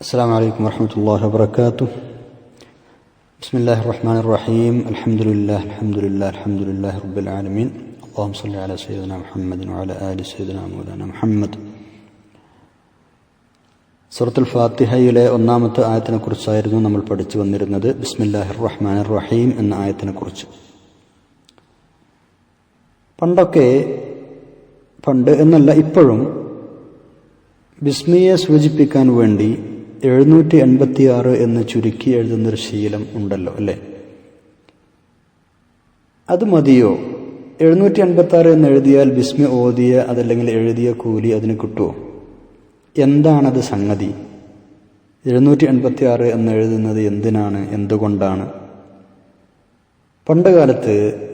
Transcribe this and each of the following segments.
السلام عليكم ورحمة الله وبركاته بسم الله الرحمن الرحيم الحمد لله الحمد لله الحمد لله رب العالمين اللهم صل على سيدنا محمد وعلى آل سيدنا مولانا محمد സൂറത്തുൽ ഫാത്തിഹയിലെ ഒന്നാമത്തെ ആയത്തിനെ കുറിച്ചായിരുന്നു നമ്മൾ പഠിച്ചു വന്നിരുന്നത് ബിസ്മില്ലാഹിർ റഹ്മാൻ റഹീം എന്ന ആയത്തിനെ കുറിച്ച് പണ്ടൊക്കെ പണ്ട് എന്നല്ല ഇപ്പോഴും ബിസ്മിയെ സൂചിപ്പിക്കാൻ വേണ്ടി എഴുന്നൂറ്റി എൺപത്തിയാറ് എന്ന് ചുരുക്കി എഴുതുന്നൊരു ശീലം ഉണ്ടല്ലോ അല്ലേ? അത് മതിയോ? എഴുന്നൂറ്റി എൺപത്തി ആറ് എന്ന് എഴുതിയാൽ ബിസ്മി ഓതിയ അതല്ലെങ്കിൽ എഴുതിയ കൂലി അതിന് കിട്ടുമോ എന്താണത് സംഗതി? എഴുന്നൂറ്റി എൺപത്തി ആറ് എന്ന് എഴുതുന്നത് എന്തിനാണ്? എന്തുകൊണ്ടാണ്? പണ്ട് കാലത്ത്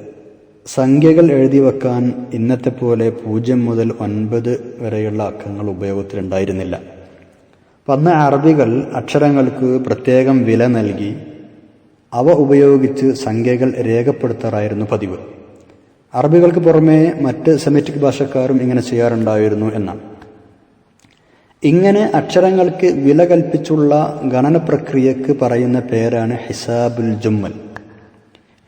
സംഖ്യകൾ എഴുതി വെക്കാൻ ഇന്നത്തെ പോലെ പൂജ്യം മുതൽ ഒൻപത് വരെയുള്ള അക്കങ്ങൾ ഉപയോഗത്തിലുണ്ടായിരുന്നില്ല. അന്ന് അറബികൾ അക്ഷരങ്ങൾക്ക് പ്രത്യേകം വില നൽകി അവ ഉപയോഗിച്ച് സംഖ്യകൾ രേഖപ്പെടുത്താറായിരുന്നു പതിവ്. അറബികൾക്ക് പുറമേ മറ്റ് സെമിറ്റിക് ഭാഷക്കാരും ഇങ്ങനെ ചെയ്യാറുണ്ടായിരുന്നു എന്നാണ്. ഇങ്ങനെ അക്ഷരങ്ങൾക്ക് വില കൽപ്പിച്ചുള്ള ഗണന പ്രക്രിയക്ക് പറയുന്ന പേരാണ് ഹിസാബുൽ ജുമ്മൽ.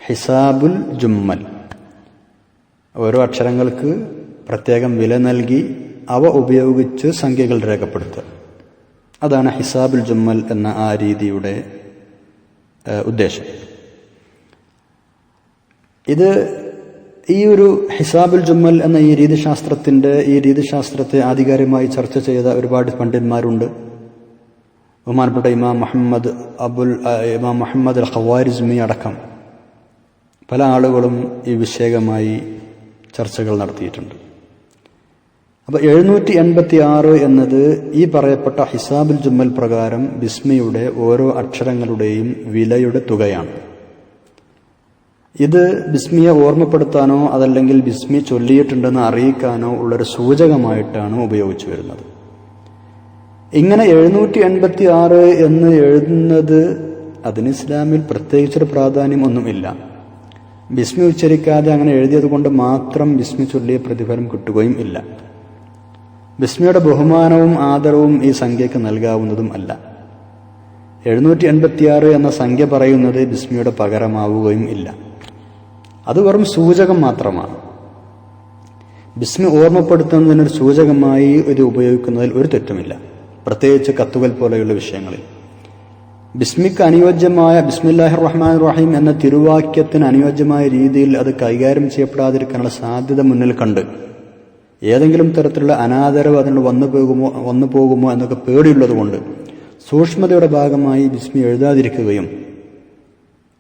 ഹിസാബുൽ ജുമ്മൽ. ഓരോ അക്ഷരങ്ങൾക്ക് പ്രത്യേകം വില നൽകി അവ ഉപയോഗിച്ച് സംഖ്യകൾ രേഖപ്പെടുത്തുക. അതാണ് ഹിസാബുൽ ജുമ്മൽ എന്ന ആ രീതിയുടെ ഉദ്ദേശം. ഇത് ഈ ഒരു ഹിസാബുൽ ജുമ്മൽ എന്ന ഈ രീതിശാസ്ത്രത്തിന്റെ ഈ രീതിശാസ്ത്രത്തെ ആധികാരികമായി ചർച്ച ചെയ്ത ഒരുപാട് പണ്ഡിതന്മാരുണ്ട് ബഹുമാനപ്പെട്ട ഇമാം മുഹമ്മദ് അബുൽ ഇമാം മുഹമ്മദ് അൽ ഖവാരിസ്മി അടക്കം പല ആളുകളും ഈ വിഷയകമായി ചർച്ചകൾ നടത്തിയിട്ടുണ്ട്. അപ്പോൾ എഴുന്നൂറ്റി എൺപത്തി ആറ് എന്നത് ഈ പറയപ്പെട്ട ഹിസാബുൽ ജുമ്മൽ പ്രകാരം ബിസ്മിയുടെ ഓരോ അക്ഷരങ്ങളുടെയും വിലയുടെ തുകയാണ്. ഇത് ബിസ്മിയെ ഓർമ്മപ്പെടുത്താനോ അതല്ലെങ്കിൽ ബിസ്മി ചൊല്ലിയിട്ടുണ്ടെന്ന് അറിയിക്കാനോ ഉള്ളൊരു സൂചകമായിട്ടാണ് ഉപയോഗിച്ചു വരുന്നത്. ഇങ്ങനെ എഴുന്നൂറ്റി എൺപത്തി ആറ് എന്ന് എഴുതുന്നത് അതിന് ഇസ്ലാമിൽ പ്രത്യേകിച്ചൊരു പ്രാധാന്യം ഒന്നുമില്ല ബിസ്മി ഉച്ചരിക്കാതെ അങ്ങനെ എഴുതിയത് കൊണ്ട് മാത്രം ബിസ്മി ചൊല്ലിയ പ്രതിഫലം കിട്ടുകയും ഇല്ല. ബിസ്മിയുടെ ബഹുമാനവും ആദരവും ഈ സംഖ്യക്ക് നൽകാവുന്നതും അല്ല. എഴുന്നൂറ്റി എൺപത്തിയാറ് എന്ന സംഖ്യ പറയുന്നത് ബിസ്മിയുടെ പകരമാവുകയും ഇല്ല. അത് വെറും സൂചകം മാത്രമാണ്. ബിസ്മി ഓർമ്മപ്പെടുത്തുന്നതിനൊരു സൂചകമായി ഇത് ഉപയോഗിക്കുന്നതിൽ ഒരു തെറ്റുമില്ല. പ്രത്യേകിച്ച് കത്തുകൾ പോലെയുള്ള വിഷയങ്ങളിൽ. ബിസ്മിക്ക് അനുയോജ്യമായ ബിസ്മില്ലാഹിർ റഹ്മാൻ റഹീം എന്ന തിരുവാക്യത്തിന് അനുയോജ്യമായ രീതിയിൽ അത് കൈകാര്യം ചെയ്യപ്പെടാതിരിക്കാനുള്ള സാധ്യത മുന്നിൽ കണ്ട് ഏതെങ്കിലും തരത്തിലുള്ള അനാദരവ് അതിനോട് വന്നു പോകുമോ വന്നു പോകുമോ എന്നൊക്കെ പേടിയുള്ളതുകൊണ്ട് സൂക്ഷ്മതയുടെ ഭാഗമായി ബിസ്മി എഴുതാതിരിക്കുകയും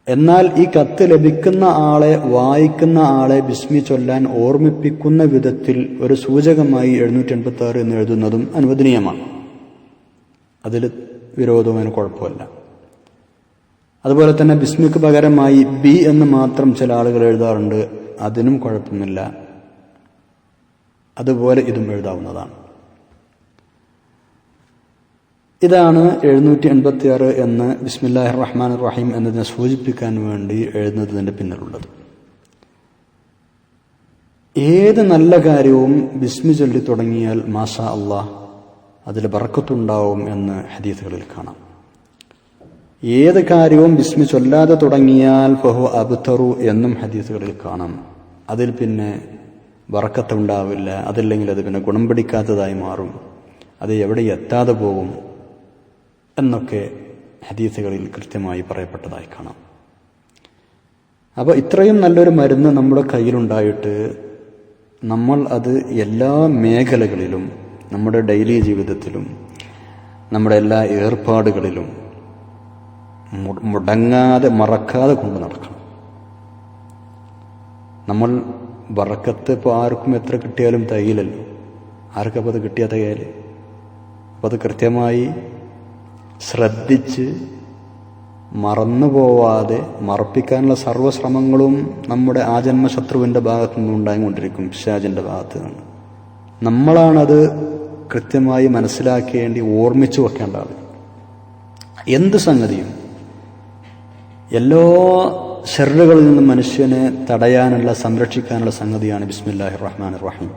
എന്നാൽ ഈ കത്ത് ലഭിക്കുന്ന ആളെ വായിക്കുന്ന ആളെ ബിസ്മി ചൊല്ലാൻ ഓർമ്മിപ്പിക്കുന്ന വിധത്തിൽ ഒരു സൂചകമായി എഴുന്നൂറ്റി എൺപത്തി ആറ് എന്ന് എഴുതുന്നതും അനുവദനീയമാണ്. അതിൽ വിരോധവും അതിന് കുഴപ്പമില്ല. അതുപോലെ തന്നെ ബിസ്മിക്ക് പകരമായി ബി എന്ന് മാത്രം ചില ആളുകൾ എഴുതാറുണ്ട്. അതിനും കുഴപ്പമില്ല അതുപോലെ ഇതും എഴുതാവുന്നതാണ്. ഇതാണ് എഴുന്നൂറ്റി എൺപത്തി ആറ് എന്ന് ബിസ്മില്ലാഹിർ റഹ്മാൻ റഹീം എന്നതിനെ സൂചിപ്പിക്കാൻ വേണ്ടി എഴുതുന്നതിന്റെ പിന്നിലുള്ളത്. ഏത് നല്ല കാര്യവും ബിസ്മി ചൊല്ലി തുടങ്ങിയാൽ മാഷ അള്ളാഹ് അതിൽ ബറക്കത്തുണ്ടാവും എന്ന് ഹദീസുകളിൽ കാണാം. ഏത് കാര്യവും ബിസ്മി ചൊല്ലാതെ തുടങ്ങിയാൽ ഫഹു അബ്തറു എന്നും ഹദീസുകളിൽ കാണാം. അതിൽ പിന്നെ വറക്കത്തുണ്ടാവില്ല. അതല്ലെങ്കിൽ അത് പിന്നെ ഗുണം പിടിക്കാത്തതായി മാറും. അത് എവിടെ എത്താതെ പോകും എന്നൊക്കെ ഹദീസുകളിൽ കൃത്യമായി പറയപ്പെട്ടതായി കാണാം. അപ്പോൾ ഇത്രയും നല്ലൊരു മരുന്ന് നമ്മുടെ കയ്യിലുണ്ടായിട്ട് നമ്മൾ അത് എല്ലാ മേഖലകളിലും നമ്മുടെ ഡെയിലി ജീവിതത്തിലും നമ്മുടെ എല്ലാ ഏർപ്പാടുകളിലും മുടങ്ങാതെ മറക്കാതെ കൊണ്ട് നടക്കണം. നമ്മൾ വറക്കത്ത് ഇപ്പോൾ ആർക്കും എത്ര കിട്ടിയാലും തയ്യിലല്ലോ. ആർക്കപ്പോൾ അത് കിട്ടിയാൽ തയ്യാൽ? അപ്പോൾ അത് കൃത്യമായി ശ്രദ്ധിച്ച് മറന്നു പോവാതെ മറപ്പിക്കാനുള്ള സർവശ്രമങ്ങളും നമ്മുടെ ആജന്മ ശത്രുവിന്റെ ഭാഗത്തു നിന്ന് ഉണ്ടായിക്കൊണ്ടിരിക്കും പിശാജിന്റെ ഭാഗത്ത് നിന്ന്. നമ്മളാണത് കൃത്യമായി മനസ്സിലാക്കേണ്ടി ഓർമ്മിച്ചു വെക്കേണ്ട ആൾ എന്ത് സംഗതിയും എല്ലാ ഷെറുകളിൽ നിന്നും മനുഷ്യനെ തടയാനുള്ള സംരക്ഷിക്കാനുള്ള സംഗതിയാണ് ബിസ്മില്ലാഹി റഹ്മാൻ റഹീം.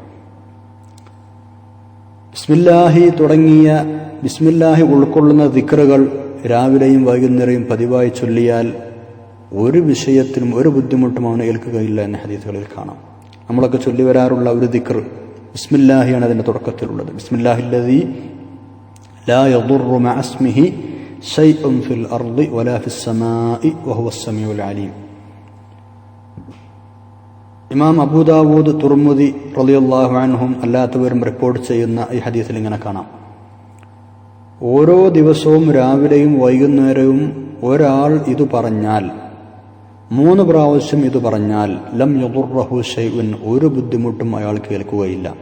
ബിസ്മില്ലാഹി തുടങ്ങിയ ബിസ്മില്ലാഹി ഉൾക്കൊള്ളുന്ന ദിക്റുകൾ രാവിലെയും വൈകുന്നേരവും പതിവായി ചൊല്ലിയാൽ ഒരു വിഷയത്തിലും ഒരു ബുദ്ധിമുട്ടും അവന് ഏൽക്കുകയില്ല എന്ന ഹദീസുകളിൽ കാണാം. നമ്മളൊക്കെ ചൊല്ലി വരാറുള്ള ഒരു ദിക്ർ ബിസ്മില്ലാഹിയാണ് അതിന്റെ തുടക്കത്തിലുള്ളത്. ബിസ്മില്ലാഹില്ലതി ലാ യദുറു മഅ ശൈഉൻ ഫിൽ അർളി വലാ ഫിസ് സമാഇ വഹുവ സമീഉൽ അലീം ഇമാം അബൂദാവൂദ് തുർമുദി റളിയല്ലാഹു അൻഹും അല്ലാത്തവരും റിപ്പോർട്ട് ചെയ്യുന്ന ഈ ഹദീസിൽ ഇങ്ങനെ കാണാം. ഓരോ ദിവസവും രാവിലെയും വൈകുന്നേരവും ഒരാൾ ഇത് പറഞ്ഞാൽ മൂന്ന് പ്രാവശ്യം ഇത് പറഞ്ഞാൽ ലം യദുറഹു ഷൈഉൻ ഒരു ബുദ്ധിമുട്ടും അയാൾ കേൾക്കുകയില്ല.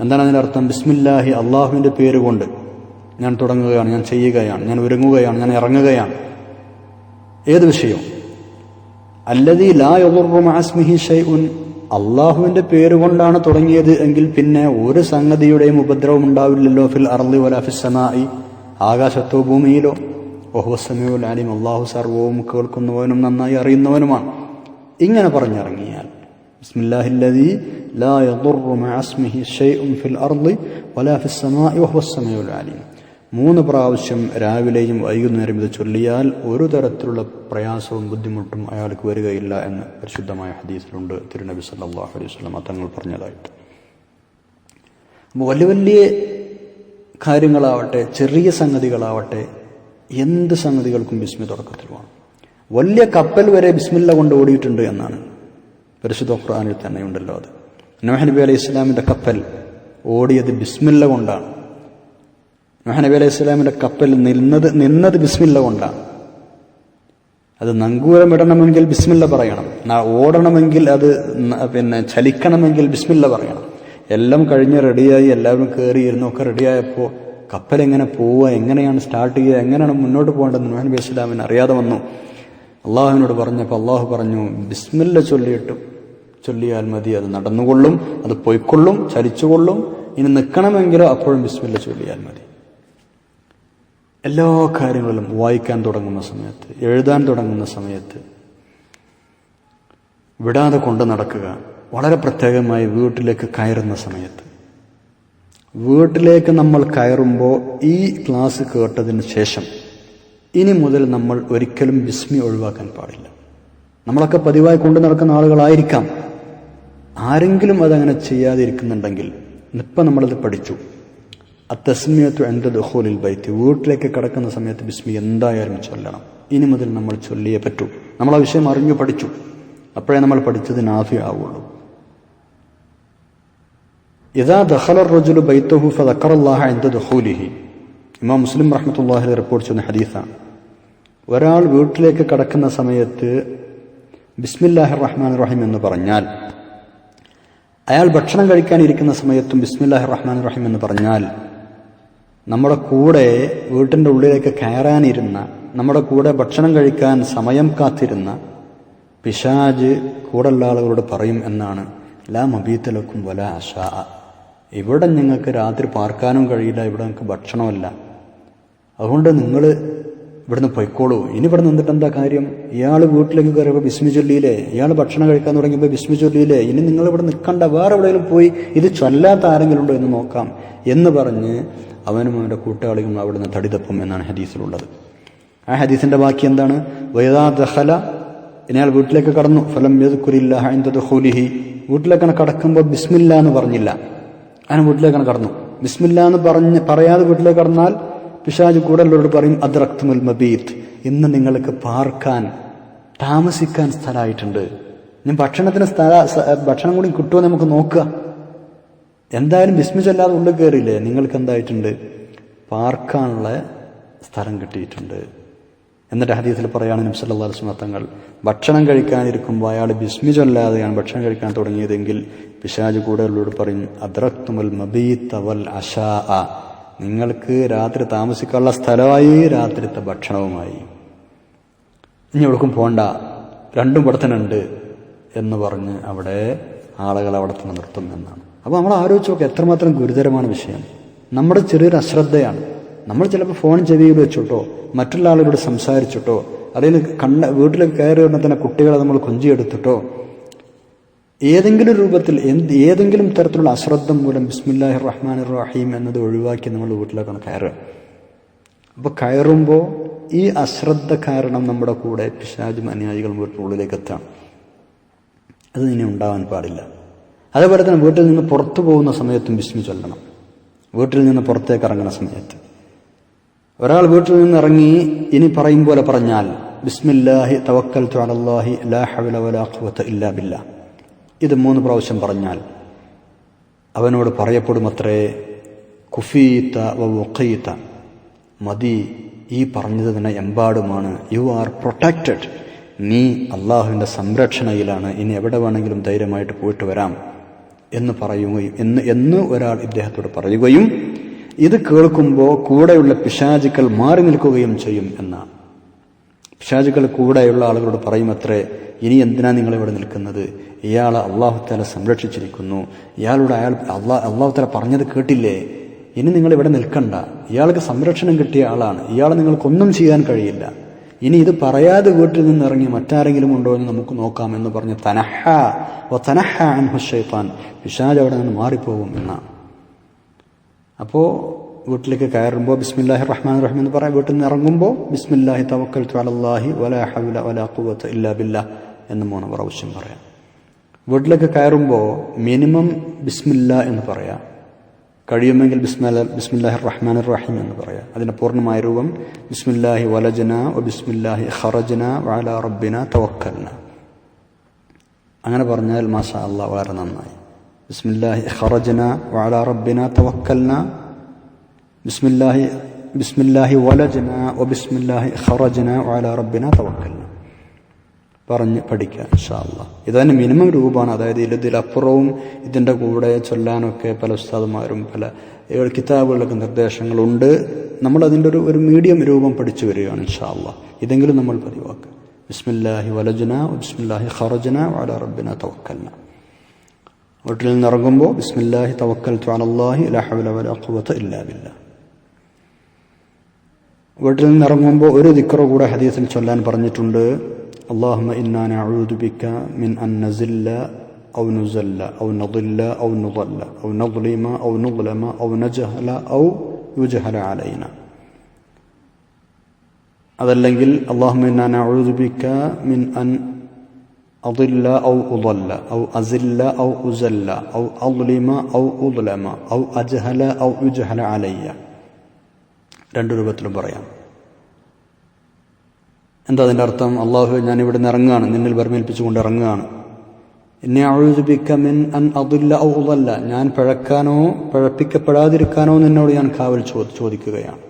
എന്താണ് അതിന്റെ അർത്ഥം? ബിസ്മില്ലാഹി അള്ളാഹുവിന്റെ പേര് കൊണ്ട് ഞാൻ തുടങ്ങുകയാണ് ഞാൻ ചെയ്യുകയാണ് ഞാൻ ഒരുങ്ങുകയാണ് ഞാൻ ഇറങ്ങുകയാണ്. ഏത് വിഷയവും. അല്ലതി ലാ യദുർമാസ്മിഹി ഷൈഉൻ. അള്ളാഹുവിന്റെ പേരുകൊണ്ടാണ് തുടങ്ങിയത് എങ്കിൽ പിന്നെ ഒരു സംഗതിയുടെയും ഉപദ്രവം ഉണ്ടാവില്ലല്ലോ ഫിൽ അർലി വല ഫിസ്സമായി ആകാശത്തോ ഭൂമിയിലോ. ഓഹുസമയുൽ അലിം. അള്ളാഹു സർവവും കേൾക്കുന്നവനും നന്നായി അറിയുന്നവനുമാണ്. ഇങ്ങനെ പറഞ്ഞിറങ്ങിയാൽ. ബിസ്മില്ലാഹില്ലദി ലാ യദുറു മഅസ്മിഹി ഷൈഉൻ ഫിൽ അർളി വലാ ഫിസ്സമായി വഹുവസ്സമയുൽ അലീം. മൂന്ന് പ്രാവശ്യം രാവിലെയും വൈകുന്നേരം ഇത് ചൊല്ലിയാൽ ഒരു തരത്തിലുള്ള പ്രയാസവും ബുദ്ധിമുട്ടും അയാൾക്ക് വരികയില്ല എന്ന് പരിശുദ്ധമായ ഹദീസിലുണ്ട്. തിരുനബി സല്ലാഹു അലൈഹി വസല്ലം തങ്ങൾ പറഞ്ഞതായിട്ട്. അപ്പോൾ വലിയ വലിയ കാര്യങ്ങളാവട്ടെ ചെറിയ സംഗതികളാവട്ടെ എന്ത് സംഗതികൾക്കും ബിസ്മി തുടക്കത്തിൽ വേണം വലിയ കപ്പൽ വരെ ബിസ്മില്ല കൊണ്ട് ഓടിയിട്ടുണ്ട് എന്നാണ്. പരിശുദ്ധ ഖുർആനിൽ തന്നെ ഉണ്ടല്ലോ അത്. നൂഹ് നബി അലൈഹി ഇസ്ലാമിന്റെ കപ്പൽ ഓടിയത് ബിസ്മില്ല കൊണ്ടാണ്. നബി അലൈഹി സ്വലാമിന്റെ കപ്പൽ നിന്നത് നിന്നത് ബിസ്മില്ല കൊണ്ടാണ്. അത് നങ്കൂരമിടണമെങ്കിൽ ബിസ്മില്ല പറയണം. ഓടണമെങ്കിൽ അത് പിന്നെ ചലിക്കണമെങ്കിൽ ബിസ്മില്ല പറയണം. എല്ലാം കഴിഞ്ഞ് റെഡിയായി എല്ലാവരും കയറിയിരുന്നു ഒക്കെ റെഡിയായപ്പോൾ കപ്പൽ എങ്ങനെ പോവുക എങ്ങനെയാണ് സ്റ്റാർട്ട് ചെയ്യുക എങ്ങനെയാണ് മുന്നോട്ട് പോകേണ്ടതെന്ന് നബി ഇസ്ലാമിന് അറിയാതെ വന്നു. അള്ളാഹുവിനോട് പറഞ്ഞപ്പോൾ അള്ളാഹു പറഞ്ഞു ബിസ്മില്ല ചൊല്ലിയിട്ട് ചൊല്ലിയാൽ മതി. അത് നടന്നുകൊള്ളും അത് പൊയ്ക്കൊള്ളും ചലിച്ചുകൊള്ളും. ഇനി നിൽക്കണമെങ്കിലോ അപ്പോഴും ബിസ്മില്ല ചൊല്ലിയാൽ മതി. എല്ലാ കാര്യങ്ങളും വായിക്കാൻ തുടങ്ങുന്ന സമയത്ത് എഴുതാൻ തുടങ്ങുന്ന സമയത്ത് വിടാതെ കൊണ്ട് നടക്കുക വളരെ പ്രത്യേകമായി വീട്ടിലേക്ക് കയറുന്ന സമയത്ത്. വീട്ടിലേക്ക് നമ്മൾ കയറുമ്പോൾ ഈ ക്ലാസ് കേട്ടതിന് ശേഷം ഇനി മുതൽ നമ്മൾ ഒരിക്കലും വിസ്മി ഒഴിവാക്കാൻ പാടില്ല. നമ്മളൊക്കെ പതിവായി കൊണ്ടു നടക്കുന്ന ആളുകളായിരിക്കാം. ആരെങ്കിലും അതങ്ങനെ ചെയ്യാതിരിക്കുന്നുണ്ടെങ്കിൽ ഇപ്പം നമ്മളത് പഠിച്ചു. അത്തസ്മിയത്തു എന്റെ ദുഹോലിൽ ബൈത്ത്. വീട്ടിലേക്ക് കിടക്കുന്ന സമയത്ത് ബിസ്മി എന്തായാലും ചൊല്ലണം. ഇനി മുതൽ നമ്മൾ ചൊല്ലിയേ പറ്റൂ. നമ്മൾ ആ വിഷയം അറിഞ്ഞു പഠിച്ചു. അപ്പോഴേ നമ്മൾ പഠിച്ചത് നാഫി ആവുള്ളൂ. ഇതാ ദഹല റജുലു ബൈത്തഹു ഫദക്കറല്ലാഹ എന്റെ ദുഹൂലിഹി ഇമാം മുസ്ലിം റഹ്മത്തുള്ളാഹി റിപ്പോർട്ട് ചെയ്യുന്ന ഹദീസാണ്. ഒരാൾ വീട്ടിലേക്ക് കടക്കുന്ന സമയത്ത് ബിസ്മില്ലാഹി റഹ്മാൻ റഹീം എന്ന് പറഞ്ഞാൽ അയാൾ ഭക്ഷണം കഴിക്കാനിരിക്കുന്ന സമയത്തും ബിസ്മില്ലാഹി റഹ്മാൻ റഹീം എന്ന് പറഞ്ഞാൽ നമ്മുടെ കൂടെ വീട്ടിന്റെ ഉള്ളിലേക്ക് കയറാനിരുന്ന നമ്മുടെ കൂടെ ഭക്ഷണം കഴിക്കാൻ സമയം കാത്തിരുന്ന പിശാജ് കൂടെയുള്ള ആളുകളോട് പറയും എന്നാണ്. ലാ മബീത്തലക്കും വല ആശാ ഇവിടെ നിങ്ങൾക്ക് രാത്രി പാർക്കാനും കഴിയില്ല ഇവിടെ നിങ്ങൾക്ക് ഭക്ഷണമല്ല അതുകൊണ്ട് നിങ്ങൾ ഇവിടുന്ന് പൊയ്ക്കോളൂ. ഇനി ഇവിടെ നിന്നിട്ട് എന്താ കാര്യം? ഇയാൾ വീട്ടിലേക്ക് കയറിയപ്പോൾ ബിസ്മി ചൊല്ലിയില്ലേ? ഇയാൾ ഭക്ഷണം കഴിക്കാൻ തുടങ്ങിയപ്പോൾ ബിസ്മി ചൊല്ലിയില്ലേ? ഇനി നിങ്ങൾ ഇവിടെ നിൽക്കണ്ട. വേറെ എവിടെയെങ്കിലും പോയി ഇത് ചൊല്ലാത്ത ആരെങ്കിലും ഉണ്ടോ എന്ന് നോക്കാം എന്ന് പറഞ്ഞ് അവനും അവന്റെ കൂട്ടാളികളും അവിടുന്ന് തടിതപ്പും എന്നാണ് ഹദീസിലുള്ളത്. ആ ഹദീസിന്റെ ബാക്കി എന്താണ്? വൈദാ ദഹല ഇയാൾ വീട്ടിലേക്ക് കടന്നു. ഫലം യദ്കുരില്ലാഹി വീട്ടിലേക്കാണ് കടക്കുമ്പോൾ ബിസ്മില്ല എന്ന് പറഞ്ഞില്ല. അങ്ങനെ വീട്ടിലേക്കാണ് കടന്നു. ബിസ്മില്ല എന്ന് പറഞ്ഞ് പറയാതെ വീട്ടിലേക്ക് കടന്നാൽ പിശാജ് കൂടെ ഉള്ളവരോട് പറയും അദ്രക്തുമുൽ മബീത്ത്. ഇന്ന് നിങ്ങൾക്ക് പാർക്കാൻ താമസിക്കാൻ സ്ഥലമായിട്ടുണ്ട്. ഞാൻ ഭക്ഷണത്തിന് സ്ഥല ഭക്ഷണം കൂടി കിട്ടുമോ നമുക്ക് നോക്കുക. എന്തായാലും ബിസ്മി ചൊല്ലാതെ ഉള്ളിൽ കയറിയില്ലേ? നിങ്ങൾക്ക് എന്തായിട്ടുണ്ട്? പാർക്കാനുള്ള സ്ഥലം കിട്ടിയിട്ടുണ്ട്. എന്നിട്ട് ഹദീസിൽ പറയുകയാണ് നബ്സല്ലാ സ്മത്തങ്ങൾ തങ്ങൾ ഭക്ഷണം കഴിക്കാനിരിക്കുമ്പോൾ അയാൾ ബിസ്മി ചൊല്ലാതെയാണ് ഭക്ഷണം കഴിക്കാൻ തുടങ്ങിയതെങ്കിൽ പിശാജ് കൂടെയുള്ളവരോട് പറയും അദ്രക്തുമൽ മബീത്തവൽ അഷാ നിങ്ങൾക്ക് രാത്രി താമസിക്കാനുള്ള സ്ഥലമായി രാത്രിത്തെ ഭക്ഷണവുമായി. ഇനി എവിടേക്കും പോണ്ട. രണ്ടും ഇവിടെ എന്ന് പറഞ്ഞ് അവിടെ ആളുകൾ അവിടെ തന്നെ നിർത്തും എന്നാണ്. അപ്പോൾ നമ്മൾ ആലോചിച്ച് നോക്കുക എത്രമാത്രം ഗുരുതരമാണ് വിഷയം. നമ്മുടെ ചെറിയൊരു അശ്രദ്ധയാണ്. നമ്മൾ ചിലപ്പോൾ ഫോൺ ചെവിയിൽ വെച്ചിട്ടോ മറ്റുള്ള ആളുകളോട് സംസാരിച്ചിട്ടോ അല്ലെങ്കിൽ കണ്ണ വീട്ടിൽ കയറി വരുന്ന തന്നെ കുട്ടികളെ നമ്മൾ കൊഞ്ചിയെടുത്തിട്ടോ ഏതെങ്കിലും രൂപത്തിൽ എന്ത് ഏതെങ്കിലും തരത്തിലുള്ള അശ്രദ്ധ മൂലം ബിസ്മില്ലാഹി റഹ്മാൻ റഹീം എന്നത് ഒഴിവാക്കി നമ്മൾ വീട്ടിലേക്കാണ് കയറുക. അപ്പോൾ കയറുമ്പോൾ ഈ അശ്രദ്ധ കാരണം നമ്മുടെ കൂടെ പിശാജും അനുയായികളും വീട്ടിനുള്ളിലേക്ക് എത്താം. അത് ഇനി ഉണ്ടാവാൻ പാടില്ല. അതേപോലെ തന്നെ വീട്ടിൽ നിന്ന് പുറത്തു പോകുന്ന സമയത്തും ബിസ്മി ചൊല്ലണം. വീട്ടിൽ നിന്ന് പുറത്തേക്ക് ഇറങ്ങുന്ന സമയത്ത്. ഒരാൾ വീട്ടിൽ നിന്ന് ഇറങ്ങി ഇനി പറയും പോലെ പറഞ്ഞാൽ ബിസ്മില്ലാഹി തവക്കൽ അലല്ലാഹി ലാ ഹവല വലാ ഖുവത ഇല്ലാ ബില്ലാ. ഇത് മൂന്ന് പ്രാവശ്യം പറഞ്ഞാൽ അവനോട് പറയപ്പെടും അത്രേ കുഫീത്ത വഖീത്ത മതി ഈ പറഞ്ഞത് തന്നെ എമ്പാടുമാണ്. യു ആർ പ്രൊട്ടക്റ്റഡ് നീ അള്ളാഹുവിന്റെ സംരക്ഷണയിലാണ്. ഇനി എവിടെ വേണമെങ്കിലും ധൈര്യമായിട്ട് പോയിട്ട് വരാം. എന്ന് പറയുകയും എന്ന് എന്ന് ഒരാൾ ഇദ്ദേഹത്തോട് പറയുകയും ഇത് കേൾക്കുമ്പോൾ കൂടെയുള്ള പിശാചുക്കൾ മാറി നിൽക്കുകയും ചെയ്യും എന്നാണ്. പിശാചുക്കൾ കൂടെയുള്ള ആളുകളോട് പറയും അത്രേ ഇനി എന്തിനാ നിങ്ങൾ ഇവിടെ നിൽക്കുന്നത് ഇയാൾ അള്ളാഹുത്താല സംരക്ഷിച്ചിരിക്കുന്നു. ഇയാളോട് അയാൾ അള്ളാ അള്ളാഹുത്താല പറഞ്ഞത് കേട്ടില്ലേ? ഇനി നിങ്ങൾ ഇവിടെ നിൽക്കണ്ട. ഇയാൾക്ക് സംരക്ഷണം കിട്ടിയ ആളാണ്. ഇയാളെ നിങ്ങൾക്കൊന്നും ചെയ്യാൻ കഴിയില്ല. ഇനി ഇത് പറയാതെ വീട്ടിൽ നിന്ന് ഇറങ്ങി മറ്റാരെങ്കിലും ഉണ്ടോ എന്ന് നമുക്ക് നോക്കാം എന്ന് പറഞ്ഞ തനഹ ഓ തനഹ അൻഹുഷൈത്താൻ പിശാജ് അവിടെ നിന്ന് മാറിപ്പോകും എന്നാണ് അപ്പോൾ വീട്ടിലേക്ക് കയറുമ്പോൾ ബിസ്മില്ലാഹി റഹ്മാൻ റഹീം എന്ന് പറയാം. വീട്ടിൽ നിന്ന് ഇറങ്ങുമ്പോൾ ബിസ്മില്ലാഹി തവക്കൽ അലല്ലാഹി വലാ ഹൗല വലാ ഖുവത ഇല്ലാ ബില്ല എന്ന് മൂന്ന് പ്രാവശ്യം പറയാം. വീട്ടിലേക്ക് കയറുമ്പോൾ മിനിമം ബിസ്മില്ല എന്ന് പറയാം. കഴിയുമെങ്കിൽ ബിസ്മല ബിസ്മില്ലാഹി റഹ്മാൻ റഹീം എന്ന് പറയാം. അതിന്റെ പൂർണമായ രൂപം ബിസ്മില്ലാഹി വലജന ഒ ബിസ്മില്ലാഹി ഖറജന വാല റബ്ബിന തവക്കൽന. അങ്ങനെ പറഞ്ഞാൽ മാഷാ അള്ളാഹ് വളരെ നന്നായി. ബിസ്മില്ലാഹി ഖറജന വാല റബ്ബിന തവക്കൽന. ബിസ്മില്ലാഹി ബിസ്മില്ലാഹി വലജന ഒ ബിസ്മില്ലാഹി ഖറജന വാല റബ്ബിന തവക്കൽന. പറഞ്ഞ് പഠിക്കുക ഇൻഷാല്ല ഇത് തന്നെ മിനിമം രൂപമാണ്. അതായത് ഇതിലപ്പുറവും ഇതിന്റെ കൂടെ ചൊല്ലാനൊക്കെ പല ഉസ്താദുമാരും പല കിതാബുകളിലൊക്കെ നിർദ്ദേശങ്ങളുണ്ട്. നമ്മൾ അതിന്റെ ഒരു ഒരു മീഡിയം രൂപം പഠിച്ചു വരികയാണ് ഇൻഷാല്ല ഇതെങ്കിലും നമ്മൾ പതിവാക്കുക. ബിസ്മില്ലാഹി വലജന ബിസ്മില്ലാഹി ഖറജന വാല റബ്ബിന തവക്കൽന. വീട്ടിൽ നിന്ന് ഇറങ്ങുമ്പോൾ ബിസ്മില്ലാഹി തവക്കൽ അലല്ലാഹി ലാ ഹൗല വലാ ഖുവത ഇല്ലാ വീട്ടിൽ നിന്ന് ഇറങ്ങുമ്പോൾ ഒരു ദിക്കറ കൂടെ ഹദീസിൽ ചൊല്ലാൻ പറഞ്ഞിട്ടുണ്ട്. اللهم إنا نعوذ بك من أن نزل أو نزل أو نضل أو نضل أو نظلم أو نظلم أو نجهل أو يجهل علينا അതല്ലെങ്കിൽ اللهم إنا نعوذ بك من أن أضل أو أضل أو أزل أو أزل أو أظلم أو أظلم أو أجهل أو يجهل علي രണ്ട് രൂപത്തിലും പറയാം എന്താ അതിന്റെ അർത്ഥം? അള്ളാഹു ഞാൻ ഇവിടെ നിന്ന് ഇറങ്ങുകയാണ്. നിന്നിൽ ബർമേൽപ്പിച്ചുകൊണ്ട് ഇറങ്ങുകയാണ്. എന്നെ അഴുതുപിക്കമിൻ അൻ അതുല്ല ഔ ഉതല്ല ഞാൻ പിഴക്കാനോ പഴപ്പിക്കപ്പെടാതിരിക്കാനോ നിന്നോട് ഞാൻ കാവൽ ചോദിക്കുകയാണ്.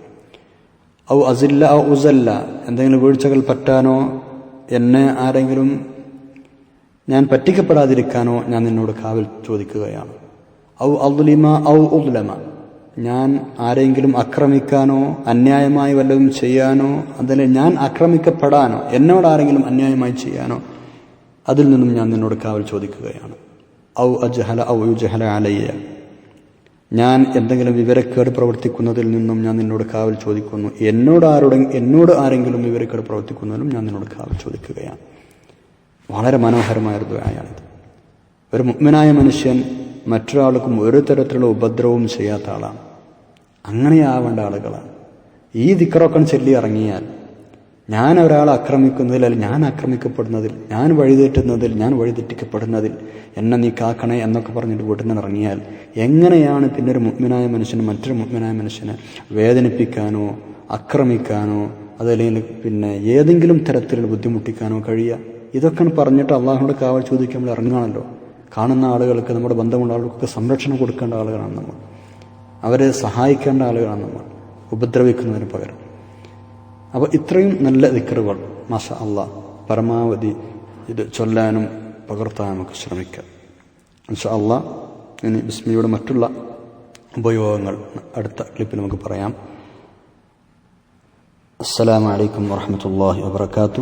ഔ അസില്ല ഔ ഉസല്ല. എന്തെങ്കിലും വീഴ്ചകൾ പറ്റാനോ എന്നെ ആരെങ്കിലും ഞാൻ പറ്റിക്കപ്പെടാതിരിക്കാനോ ഞാൻ നിന്നോട് കാവൽ ചോദിക്കുകയാണ്. ഔ അതുലിമ ഔ ഉദ്ലമ. ഞാൻ ആരെങ്കിലും ആക്രമിക്കാനോ അന്യായമായി വല്ലതും ചെയ്യാനോ അതല്ലെ ഞാൻ ആക്രമിക്കപ്പെടാനോ എന്നോട് ആരെങ്കിലും അന്യായമായി ചെയ്യാനോ അതിൽ നിന്നും ഞാൻ നിന്നോട് കാവൽ ചോദിക്കുകയാണ്. ഔ അജഹല ഔ ജഹല അലയ്യ. ഞാൻ എന്തെങ്കിലും വിവരക്കേട് പ്രവർത്തിക്കുന്നതിൽ നിന്നും ഞാൻ നിന്നോട് കാവൽ ചോദിക്കുന്നു. എന്നോട് ആരോടെ എന്നോട് ആരെങ്കിലും വിവരക്കേട് പ്രവർത്തിക്കുന്നതിലും ഞാൻ നിന്നോട് കാവൽ ചോദിക്കുകയാണ്. വളരെ മനോഹരമായൊരു ദ്വയാണിത് ഒരു മുഗ്മനായ മനുഷ്യൻ മറ്റൊരാൾക്കും ഒരു തരത്തിലുള്ള ഉപദ്രവവും ചെയ്യാത്ത ആളാണ്. അങ്ങനെയാവേണ്ട ആളുകളാണ്. ഈ ദിക്കറൊക്കെ ചൊല്ലി ഇറങ്ങിയാൽ ഞാൻ ഒരാളെ ആക്രമിക്കുന്നതിൽ അല്ലെങ്കിൽ ഞാൻ ആക്രമിക്കപ്പെടുന്നതിൽ ഞാൻ വഴിതെറ്റുന്നതിൽ ഞാൻ വഴിതെറ്റിക്കപ്പെടുന്നതിൽ എന്നെ നീ കാക്കണേ എന്നൊക്കെ പറഞ്ഞിട്ട് വീട്ടിൽ നിന്ന് ഇറങ്ങിയാൽ എങ്ങനെയാണ് പിന്നെ ഒരു മുഗ്മിനായ മനുഷ്യന് മറ്റൊരു മുഗ്മിനായ മനുഷ്യനെ വേദനിപ്പിക്കാനോ ആക്രമിക്കാനോ അതല്ലെങ്കിൽ പിന്നെ ഏതെങ്കിലും തരത്തിൽ ബുദ്ധിമുട്ടിക്കാനോ കഴിയുക? ഇതൊക്കെ പറഞ്ഞിട്ട് അള്ളാഹുടെ കാവൽ ചോദിക്കുമ്പോൾ ഇറങ്ങുകയാണല്ലോ. കാണുന്ന ആളുകൾക്ക് നമ്മുടെ ബന്ധമുള്ള ആളുകൾക്ക് സംരക്ഷണം കൊടുക്കേണ്ട ആളുകളാണ് നമ്മൾ. അവരെ സഹായിക്കേണ്ട ആളുകളാണ് നമ്മൾ. ഉപദ്രവിക്കുന്നതിന് പകരം. അപ്പോൾ ഇത്രയും നല്ല ദിക്കറുകൾ മാഷ അല്ല പരമാവധി ഇത് ചൊല്ലാനും പകർത്താനും ഒക്കെ ശ്രമിക്കാം. മാഷ അല്ല ഇനി ബിസ്മിയുടെ മറ്റുള്ള ഉപയോഗങ്ങൾ അടുത്ത ക്ലിപ്പിൽ നമുക്ക് പറയാം. അസ്സലാമു അലൈക്കും വറഹമത്തല്ലാഹി വബർക്കാത്തു